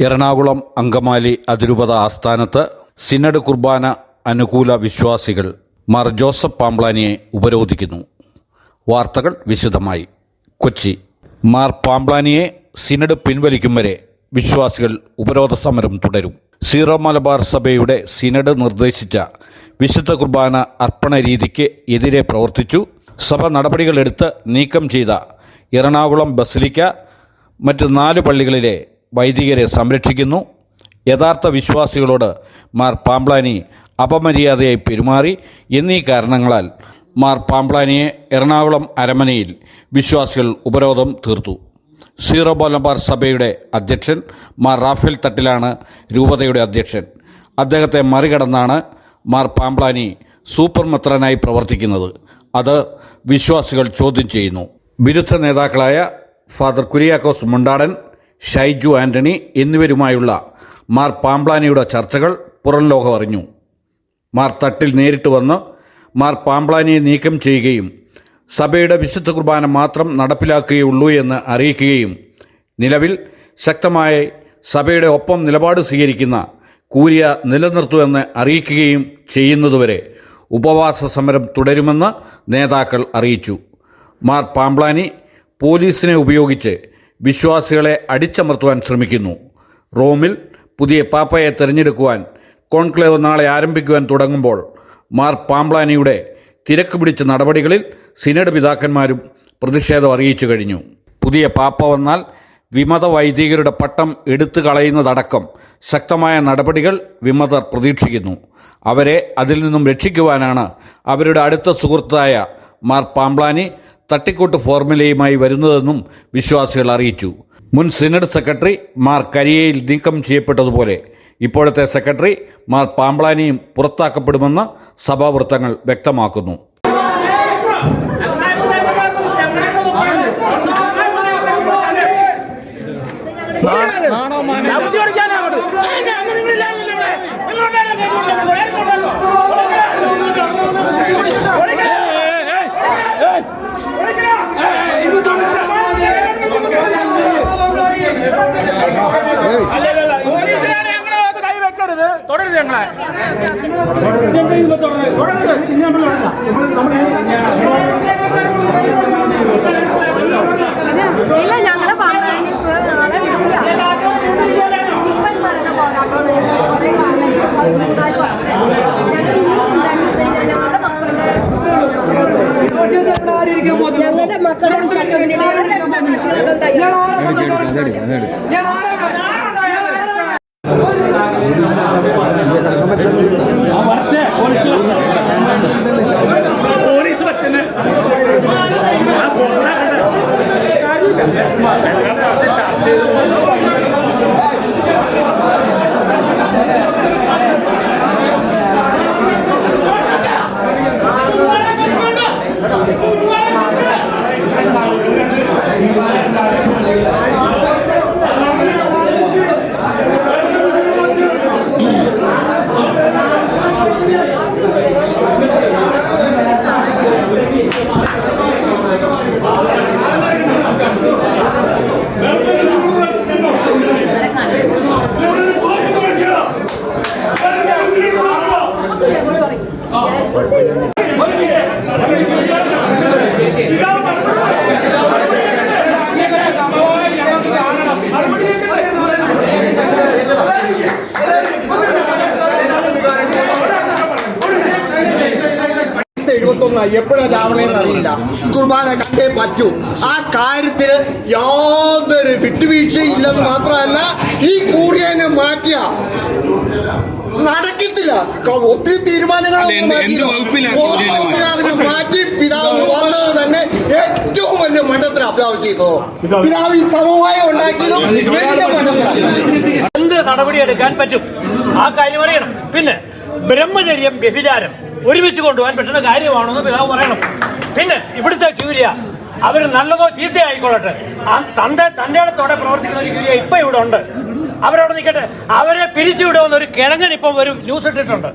എറണാകുളം അങ്കമാലി അതിരൂപത ആസ്ഥാനത്ത് സിനഡ് കുർബാന അനുകൂല വിശ്വാസികൾ മാർ ജോസഫ് പാംപ്ലാനിയെ ഉപരോധിക്കുന്നു. വാർത്തകൾ വിശദമായി. കൊച്ചി. മാർ പാംപ്ലാനിയെ സിനഡ് പിൻവലിക്കും വരെ വിശ്വാസികൾ ഉപരോധ സമരം തുടരും. സീറോ മലബാർ സഭയുടെ സിനഡ് നിർദ്ദേശിച്ച വിശുദ്ധ കുർബാന അർപ്പണ രീതിക്ക് എതിരെ പ്രവർത്തിച്ചു. സഭ നടപടികളെടുത്ത് നീക്കം ചെയ്ത എറണാകുളം ബസലിക്ക മറ്റ് നാല് പള്ളികളിലെ വൈദികരെ സംരക്ഷിക്കുന്നു. യഥാർത്ഥ വിശ്വാസികളോട് മാർ പാംപ്ലാനി അപമര്യാദയായി പെരുമാറി. എന്നീ കാരണങ്ങളാൽ മാർ പാംപ്ലാനിയെ എറണാകുളം അരമനയിൽ വിശ്വാസികൾ ഉപരോധം തീർത്തു. സീറോ മലബാർ സഭയുടെ അധ്യക്ഷൻ മാർ റാഫേൽ തട്ടിലാണ് രൂപതയുടെ അധ്യക്ഷൻ. അദ്ദേഹത്തെ മറികടന്നാണ് മാർ പാംപ്ലാനി സൂപ്പർ മെത്രനായി പ്രവർത്തിക്കുന്നത്. അത് വിശ്വാസികൾ ചോദ്യം ചെയ്യുന്നു. വിരുദ്ധ നേതാക്കളായ ഫാദർ കുര്യാക്കോസ് മുണ്ടാടൻ ഷൈജു ആന്റണി എന്നിവരുമായുള്ള മാർ പാംപ്ലാനിയുടെ ചർച്ചകൾ പുറം ലോകമറിഞ്ഞു മാർ തട്ടിൽ നേരിട്ട് വന്ന് മാർ പാംപ്ലാനിയെ നീക്കം ചെയ്യുകയും സഭയുടെ വിശുദ്ധ കുർബാന മാത്രം നടപ്പിലാക്കുകയുള്ളൂ എന്ന് അറിയിക്കുകയും നിലവിൽ ശക്തമായി സഭയുടെ ഒപ്പം നിലപാട് സ്വീകരിക്കുന്ന കൂരിയ നിലനിർത്തുമെന്ന് അറിയിക്കുകയും ചെയ്യുന്നതുവരെ ഉപവാസ സമരം തുടരുമെന്ന് നേതാക്കൾ അറിയിച്ചു. മാർ പാംപ്ലാനി പോലീസിനെ ഉപയോഗിച്ച് വിശ്വാസികളെ അടിച്ചമർത്തുവാൻ ശ്രമിക്കുന്നു. റോമിൽ പുതിയ പാപ്പയെ തെരഞ്ഞെടുക്കുവാൻ കോൺക്ലേവ് നാളെ ആരംഭിക്കുവാൻ തുടങ്ങുമ്പോൾ മാർ പാംപ്ലാനിയുടെ തിരക്ക് പിടിച്ച നടപടികളിൽ സിനഡ് പിതാക്കന്മാരും പ്രതിഷേധം അറിയിച്ചു കഴിഞ്ഞു. പുതിയ പാപ്പ വന്നാൽ വിമത വൈദികരുടെ പട്ടം എടുത്തു കളയുന്നതടക്കം ശക്തമായ നടപടികൾ വിമതർ പ്രതീക്ഷിക്കുന്നു. അവരെ അതിൽ നിന്നും രക്ഷിക്കുവാനാണ് അവരുടെ അടുത്ത സുഹൃത്തായ മാർ പാംപ്ലാനി തട്ടിക്കൂട്ട് ഫോർമുലയുമായി വരുന്നതെന്നും വിശ്വാസികൾ അറിയിച്ചു. മുൻ സിനഡ് സെക്രട്ടറി മാർ കരിയയിൽ നീക്കം ചെയ്യപ്പെട്ടതുപോലെ ഇപ്പോഴത്തെ സെക്രട്ടറി മാർ പാമ്പ്ളാനിയും പുറത്താക്കപ്പെടുമെന്ന് സഭാവൃത്തങ്ങൾ വ്യക്തമാക്കുന്നു. தொடருது. தொடருது எங்களை. தொடருது எல்லாம் എഴുപത്തൊന്ന് എപ്പോഴാ ചാവണേന്ന് അറിയില്ല. കുർബാന കണ്ടേ പറ്റൂ. ആ കാര്യത്തിൽ യാതൊരു വിട്ടുവീഴ്ചയും ഇല്ലെന്ന് മാത്രമല്ല ഈ കൂറിയനെ മാറ്റിയ. നടക്കത്തില്ല ക- ഒത്തിരി തീരുമാനങ്ങൾ മാറ്റി പിതാവ് വന്നത് തന്നെ ഏറ്റവും വലിയ മണ്ഡലത്തിൽ അപ്ലാവ് ചെയ്തതോ പിതാവ് ഈ സമവായം ഉണ്ടാക്കിയതും വലിയ മണ്ഡലത്തിലാണ് എന്ത് നടപടിയെടുക്കാൻ പറ്റും? ആ കാര്യം അറിയണം. പിന്നെ ബ്രഹ്മചര്യം വ്യഭിചാരം ഒരുമിച്ച് കൊണ്ടുപോകാൻ പറ്റുന്ന കാര്യമാണെന്ന് പിതാവ് പറയണം. പിന്നെ ഇവിടുത്തെ ക്യൂരിയ അവർ നല്ലതോ ചീത്തയോ ആയിക്കൊള്ളട്ടെ ആ തന്റെ തന്റെ അടുത്തോടെ പ്രവർത്തിക്കുന്ന ഒരു ക്യൂരിയ ഇപ്പൊ ഇവിടെ ഉണ്ട്. അവരവിടെ നിൽക്കട്ടെ. അവരെ പിരിച്ചുവിടുമെന്ന് ഒരു കിഴങ്ങൻ ഇപ്പം ഒരു ന്യൂസ് ഇട്ടിട്ടുണ്ട്.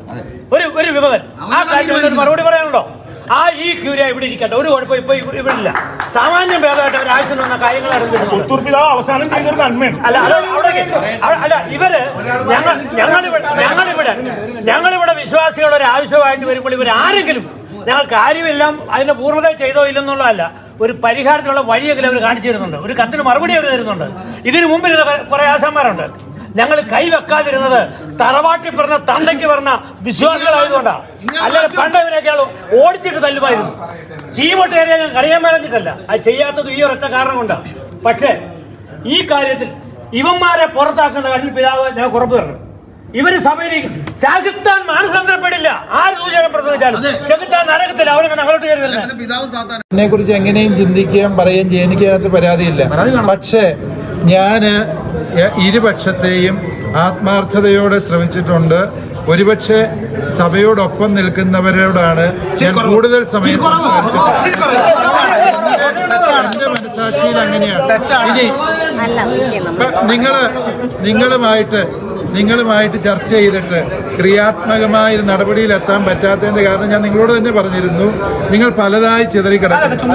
ഒരു ഒരു വിമതൻ. ആ കാര്യത്തിൽ മറുപടി പറയാനുണ്ടോ? ആ ഈ ക്യൂര ഇവിടെ ഇരിക്കട്ടെ. ഒരു കുഴപ്പം ഇപ്പൊ ഇവ- ഇവിടെ ഇല്ല സാമാന്യം ഭേദമായിട്ട് അവർ വന്ന കാര്യങ്ങൾ അവസാനം ചെയ്തൊരു നന്മയാണ്. അല്ല അത് അവിടേക്ക്. അവ- അല്ല ഇവർ ഞങ്ങൾ ഞങ്ങളിവിടെ ഞങ്ങളിവിടെ ഞങ്ങളിവിടെ വിശ്വാസികളുടെ ഒരു ആവശ്യമായിട്ട് വരുമ്പോൾ ഇവർ ആരെങ്കിലും ഞങ്ങൾ കാര്യമെല്ലാം അതിന്റെ പൂർണത ചെയ്തോ ഇല്ലെന്നുള്ളതല്ല. ഒരു പരിഹാരത്തിനുള്ള വഴിയെങ്കിലും അവർ കാണിച്ചു തരുന്നുണ്ട്. ഒരു കത്തിന് മറുപടി അവർ തരുന്നുണ്ട്. ഇതിനു മുമ്പിൽ കുറെ ആശാന്മാരുണ്ട്. ഞങ്ങൾ കൈവെക്കാതിരുന്നത് തറവാട്ടിൽ പറഞ്ഞ തന്തയ്ക്ക് പറഞ്ഞ വിശ്വാസികളായതുകൊണ്ടാണ് അല്ലെങ്കിൽ പണ്ട് ഓടിച്ചിട്ട് തല്ലുമായിരുന്നു. ചീമട്ടേറിയ ഞാൻ കളിയാൻ മേലഞ്ഞിട്ടല്ല അത് ചെയ്യാത്തത് ഈ ഒരൊറ്റ കാരണം കൊണ്ടാണ് പക്ഷേ ഈ കാര്യത്തിൽ ഇവന്മാരെ പുറത്താക്കുന്ന കാര്യത്തിൽ പിതാവ് ഞാൻ കുറപ്പ് തരണം. ഇവർ സഭയിലേക്ക് ചാകിസ്ഥാൻ മാനസാന്തരപ്പെടില്ല. ആര് സൂചന പ്രസംഗിച്ചാലും. ചെകുത്താൻ നരകത്തില്ല. അവരങ്ങനെ അങ്ങോട്ട് കയറി വരുന്നത്. എന്നെ കുറിച്ച് എങ്ങനെയും ചിന്തിക്കുകയും പറയുകയും ചെയ്യും എനിക്ക് അതിനകത്ത് പരാതിയില്ല. പക്ഷേ ഞാൻ എ- ഇരുപക്ഷത്തെയും ആത്മാർത്ഥതയോടെ ശ്രമിച്ചിട്ടുണ്ട് ഒരുപക്ഷെ സഭയോടൊപ്പം നിൽക്കുന്നവരോടാണ് ഞാൻ കൂടുതൽ സമയം എന്റെ മനസാക്ഷിയിൽ അങ്ങനെയാണ്. ഇനി നിങ്ങൾ നിങ്ങളുമായിട്ട് നിങ്ങളുമായിട്ട് ചർച്ച ചെയ്തിട്ട് ക്രിയാത്മകമായ ഒരു നടപടിയിൽ എത്താൻ പറ്റാത്തതിന്റെ കാരണം ഞാൻ നിങ്ങളോട് തന്നെ പറഞ്ഞിരുന്നു. നിങ്ങൾ പലതായി ചിതറിക്കിടക്കുന്നു.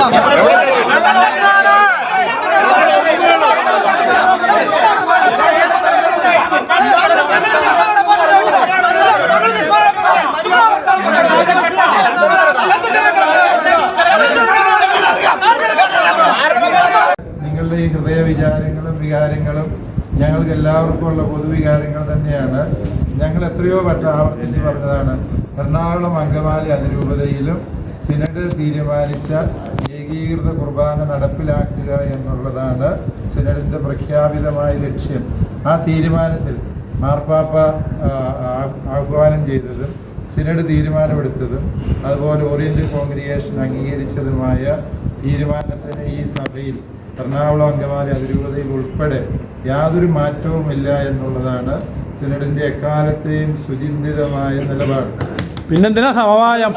നിങ്ങളുടെ ഈ ഹൃദയ വിചാരങ്ങളും വികാരങ്ങളും ഞങ്ങൾക്ക് എല്ലാവർക്കും ഉള്ള പൊതുവികാരങ്ങൾ തന്നെയാണ്. ഞങ്ങൾ എത്രയോ വട്ടം ആവർത്തിച്ച് പറഞ്ഞതാണ് എറണാകുളം അങ്കമാലി അതിരൂപതയിലും സിനഡ് തീരുമാനിച്ച ഏകീകൃത കുർബാന നടപ്പിലാക്കുക എന്നുള്ളതാണ് സിനഡിന്റെ പ്രഖ്യാപിതമായ ലക്ഷ്യം. ആ തീരുമാനത്തിൽ മാർപ്പാപ്പ ആഹ്വാനം ചെയ്തതും സിനഡ് തീരുമാനമെടുത്തതും അതുപോലെ ഓറിയന്റൽ കോൺഗ്രിഗേഷൻ അംഗീകരിച്ചതുമായ തീരുമാനത്തിന് ഈ സഭയിൽ എറണാകുളം അങ്കമാലി അതിരൂപതയിൽ ഉൾപ്പെടെ യാതൊരു മാറ്റവുമില്ല എന്നുള്ളതാണ് സിനഡിന്റെ എക്കാലത്തെയും സുചിന്തിതമായ നിലപാട്. പിന്നെന്തിനാ സമവായം?